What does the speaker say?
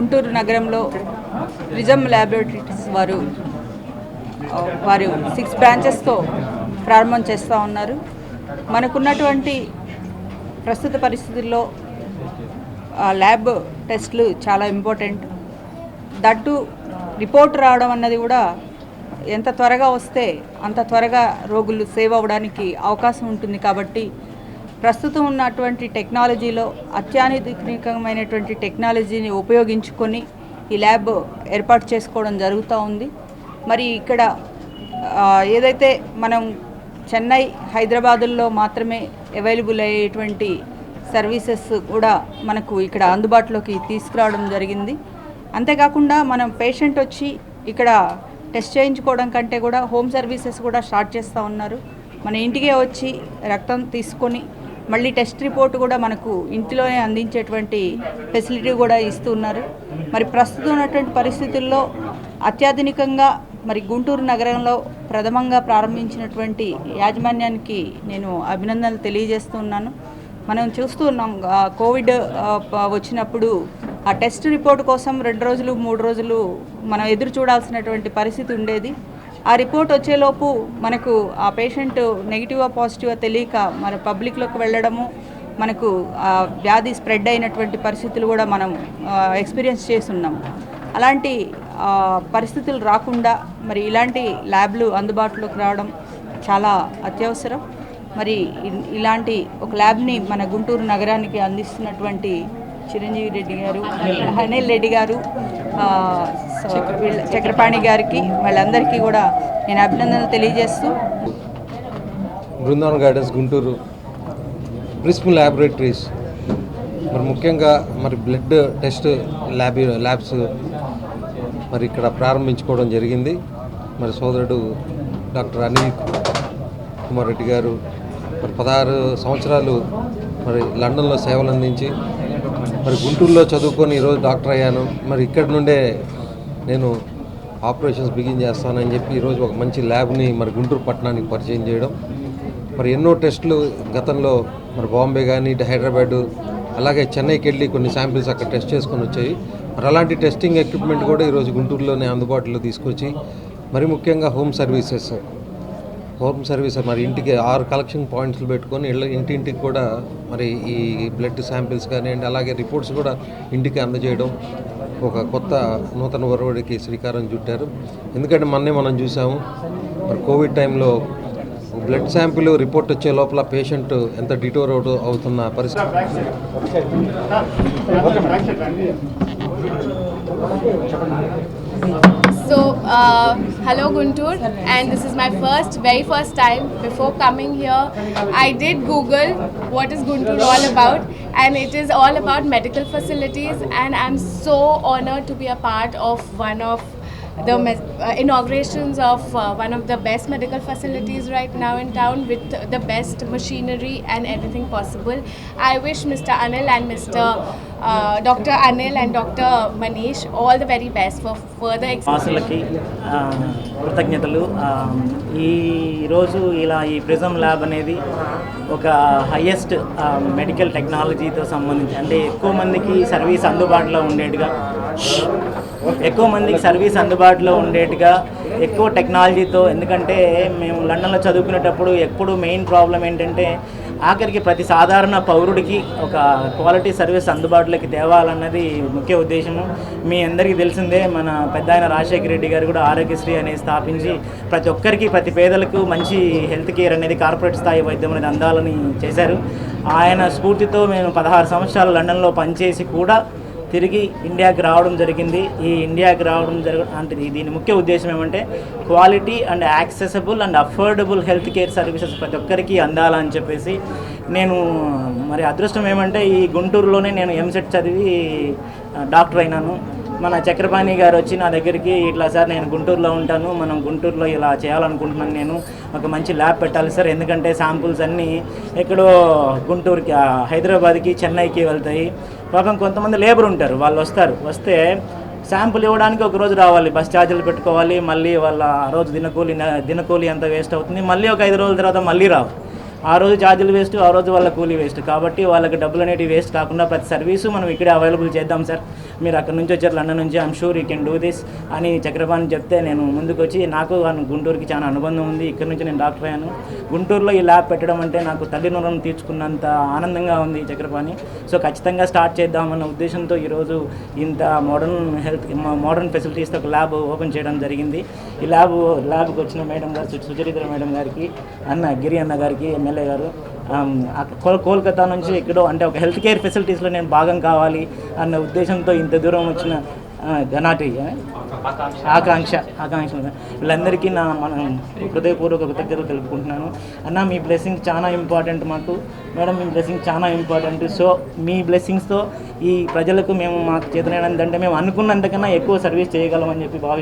గుంటూరు నగరంలో rhythm laboratories వారు వారు సిక్స్ బ్రాంచెస్తో ప్రారంభం చేస్తూ ఉన్నారు. మనకున్నటువంటి ప్రస్తుత పరిస్థితుల్లో ల్యాబ్ టెస్ట్లు చాలా ఇంపార్టెంట్ దట్టు రిపోర్ట్ రావడం అన్నది కూడా ఎంత త్వరగా వస్తే అంత త్వరగా రోగులు సేవ్ అవ్వడానికి అవకాశం ఉంటుంది కాబట్టి ప్రస్తుతం ఉన్నటువంటి టెక్నాలజీలో అత్యాధునికమైనటువంటి టెక్నాలజీని ఉపయోగించుకొని ఈ ల్యాబ్ ఏర్పాటు చేసుకోవడం జరుగుతూ ఉంది. మరి ఇక్కడ ఏదైతే మనం చెన్నై హైదరాబాదుల్లో మాత్రమే అవైలబుల్ అయ్యేటువంటి సర్వీసెస్ కూడా మనకు ఇక్కడ అందుబాటులోకి తీసుకురావడం జరిగింది. అంతేకాకుండా మనం పేషెంట్ వచ్చి ఇక్కడ టెస్ట్ చేయించుకోవడం కంటే కూడా హోమ్ సర్వీసెస్ కూడా స్టార్ట్ చేస్తూ ఉన్నారు. మన ఇంటికే వచ్చి రక్తం తీసుకొని మళ్ళీ టెస్ట్ రిపోర్ట్ కూడా మనకు ఇంటిలోనే అందించేటువంటి ఫెసిలిటీ కూడా ఇస్తున్నారు. మరి ప్రస్తుతం ఉన్నటువంటి పరిస్థితుల్లో అత్యాధునికంగా మరి గుంటూరు నగరంలో ప్రథమంగా ప్రారంభించినటువంటి యాజమాన్యానికి నేను అభినందనలు తెలియజేస్తున్నాను. మనం చూస్తూ ఉన్నాం కోవిడ్ వచ్చినప్పుడు ఆ టెస్ట్ రిపోర్ట్ కోసం రెండు రోజులు మూడు రోజులు మనం ఎదురు చూడాల్సినటువంటి పరిస్థితి ఉండేది. ఆ రిపోర్ట్ వచ్చేలోపు మనకు ఆ పేషెంట్ నెగిటివా పాజిటివా తెలియక మన పబ్లిక్లోకి వెళ్ళడము మనకు ఆ వ్యాధి స్ప్రెడ్ అయినటువంటి పరిస్థితులు కూడా మనం ఎక్స్పీరియన్స్ చేస్తున్నాం. అలాంటి పరిస్థితులు రాకుండా మరి ఇలాంటి ల్యాబ్లు అందుబాటులోకి రావడం చాలా అత్యవసరం. మరి ఇ- ఇలాంటి ఒక ల్యాబ్ని మన గుంటూరు నగరానికి అందిస్తున్నటువంటి చిరంజీవి రెడ్డి గారు అనిల్ రెడ్డి గారు చక్రపాణి గారికి వాళ్ళందరికీ కూడా నేను అభినందనలు తెలియజేస్తూ Brindavan gardens Guntur Prism laboratories మరి ముఖ్యంగా మరి బ్లడ్ టెస్ట్ ల్యాబ్ ల్యాబ్స్ మరి ఇక్కడ ప్రారంభించుకోవడం జరిగింది. మరి సోదరుడు డాక్టర్ అనిల్ కుమార్ రెడ్డి గారు మరి పదహారు సంవత్సరాలు మరి లండన్లో సేవలు అందించి మరి గుంటూరులో చదువుకొని ఈరోజు డాక్టర్ అయ్యాను. మరి ఇక్కడ నుండే నేను ఆపరేషన్స్ బిగిన్ చేస్తానని చెప్పి ఈరోజు ఒక మంచి ల్యాబ్ని మరి గుంటూరు పట్టణానికి పరిచయం చేయడం. మరి ఎన్నో టెస్టులు గతంలో మరి బాంబే కానీ హైదరాబాదు అలాగే చెన్నైకి వెళ్ళి కొన్ని శాంపిల్స్ అక్కడ టెస్ట్ చేసుకొని వచ్చాయి. మరి అలాంటి టెస్టింగ్ ఎక్విప్మెంట్ కూడా ఈరోజు గుంటూరులోనే అందుబాటులో తీసుకొచ్చి మరి ముఖ్యంగా హోమ్ సర్వీసెస్ హోమ్ సర్వీస్ మరి ఇంటికి ఆరు కలెక్షన్ పాయింట్స్లు పెట్టుకొని ఇళ్ళ ఇంటింటికి కూడా మరి ఈ బ్లడ్ శాంపిల్స్ కానివ్వండి అలాగే రిపోర్ట్స్ కూడా ఇంటికి అందజేయడం ఒక కొత్త నూతన ఒరవడికి శ్రీకారం చుట్టారు. ఎందుకంటే మొన్నే మనం చూసాము మరి కోవిడ్ టైంలో బ్లడ్ శాంపిల్ రిపోర్ట్ వచ్చే లోపల పేషెంట్ ఎంత డిటోర్ అవుట్ అవుతున్న పరిస్థితి. So, uh, hello Guntur, and this is my first, very first time. Before coming here, I did Google what is Guntur all about, and it is all about medical facilities. And I'm so honored to be a part of one of the inaugurations of uh, one of the best medical facilities right now in town with the best machinery and everything possible. I wish Mr. Anil and Mr. Uh, Dr. Anil and Dr. Manish all the very best for further expansion. వాసులకి కృతజ్ఞతలు ఆ, ఇలా ఈ prism lab అనేది ఒక highest medical టెక్నాలజీతో సంబంధించి అంటే ఎక్కువ మందికి సర్వీస్ అందుబాటులో ఉండేట్టుగా ఎక్కువ మందికి సర్వీస్ అందుబాటులో ఉండేట్టుగా ఎక్కువ టెక్నాలజీతో ఎందుకంటే మేము లండన్లో చదువుకునేటప్పుడు ఎప్పుడు మెయిన్ ప్రాబ్లం ఏంటంటే ఆఖరికి ప్రతి సాధారణ పౌరుడికి ఒక క్వాలిటీ సర్వీస్ అందుబాటులోకి తేవాలన్నది ముఖ్య ఉద్దేశము. మీ అందరికీ తెలిసిందే మన పెద్ద ఆయన రాజశేఖర రెడ్డి గారు కూడా ఆరోగ్యశ్రీ అనేది స్థాపించి ప్రతి ఒక్కరికి ప్రతి పేదలకు మంచి హెల్త్ కేర్ అనేది కార్పొరేట్ స్థాయి వైద్యం అనేది అందాలని చేశారు. ఆయన స్ఫూర్తితో మేము పదహారు సంవత్సరాలు లండన్లో పనిచేసి కూడా తిరిగి ఇండియాకి రావడం జరిగింది. ఈ ఇండియాకి రావడం జరగ అంటే దీని ముఖ్య ఉద్దేశం ఏమంటే quality and accessible and affordable health care services ప్రతి ఒక్కరికి అందాలని చెప్పేసి నేను మరి అదృష్టం ఏమంటే ఈ గుంటూరులోనే నేను ఎంసెట్ చదివి డాక్టర్ అయినాను. మన చక్రపాణి గారు వచ్చి నా దగ్గరికి ఇట్లా సార్ నేను గుంటూరులో ఉంటాను మనం గుంటూరులో ఇలా చేయాలనుకుంటున్నాను నేను ఒక మంచి ల్యాబ్ పెట్టాలి సార్. ఎందుకంటే శాంపుల్స్ అన్నీ ఎక్కడో గుంటూరుకి హైదరాబాద్కి చెన్నైకి వెళ్తాయి. పాపం కొంతమంది లేబర్ ఉంటారు వాళ్ళు వస్తారు. వస్తే శాంపుల్ ఇవ్వడానికి ఒక రోజు రావాలి బస్ ఛార్జీలు పెట్టుకోవాలి మళ్ళీ వాళ్ళ ఆ రోజు దినకూలి దినకూలి అంత వేస్ట్ అవుతుంది మళ్ళీ ఒక ఐదు రోజుల తర్వాత మళ్ళీ రావు ఆ రోజు ఛార్జీలు వేస్ట్ ఆ రోజు వాళ్ళ కూలీ వేస్ట్. కాబట్టి వాళ్ళకి డబ్బులు అనేటివి వేస్ట్ కాకుండా ప్రతి సర్వీసు మనం ఇక్కడే అవైలబుల్ చేద్దాం సార్. మీరు అక్కడ నుంచి వచ్చారు లండన్ నుంచి I'm sure you can do this అని చక్రపాణి చెప్తే నేను ముందుకు వచ్చి నాకు గుంటూరుకి చాలా అనుబంధం ఉంది. ఇక్కడ నుంచి నేను డాక్టర్ అయ్యాను. గుంటూరులో ఈ ల్యాబ్ పెట్టడం అంటే నాకు తల్లి రుణం తీర్చుకున్నంత ఆనందంగా ఉంది చక్రపాణి. సో ఖచ్చితంగా స్టార్ట్ చేద్దామన్న ఉద్దేశంతో ఈరోజు ఇంత మోడర్న్ హెల్త్ మోడర్న్ ఫెసిలిటీస్తో ఒక ల్యాబ్ ఓపెన్ చేయడం జరిగింది. ఈ ల్యాబ్ ల్యాబ్కి వచ్చిన మేడం గారు సు- సుచరిత్ర మేడం గారికి అన్న గిరి అన్న గారికి ఎమ్మెల్యే గారు. కోల్కతా నుంచి ఎక్కడో అంటే ఒక హెల్త్ కేర్ ఫెసిలిటీస్లో నేను భాగం కావాలి అన్న ఉద్దేశంతో ఇంత దూరం వచ్చిన ఘనాటి ఆకాంక్ష ఆకాంక్ష. వీళ్ళందరికీ నా మనం హృదయపూర్వక కృతజ్ఞతలు తెలుపుకుంటున్నాను. అన్న మీ బ్లెస్సింగ్ చాలా ఇంపార్టెంట్ మాకు. మేడం మీ బ్లెస్సింగ్ చాలా ఇంపార్టెంట్. సో మీ బ్లెస్సింగ్స్తో ఈ ప్రజలకు మేము మాకు చేతనైనంత అంటే మేము అనుకున్నంతకన్నా ఎక్కువ సర్వీస్ చేయగలమని చెప్పి భావిస్తున్నాం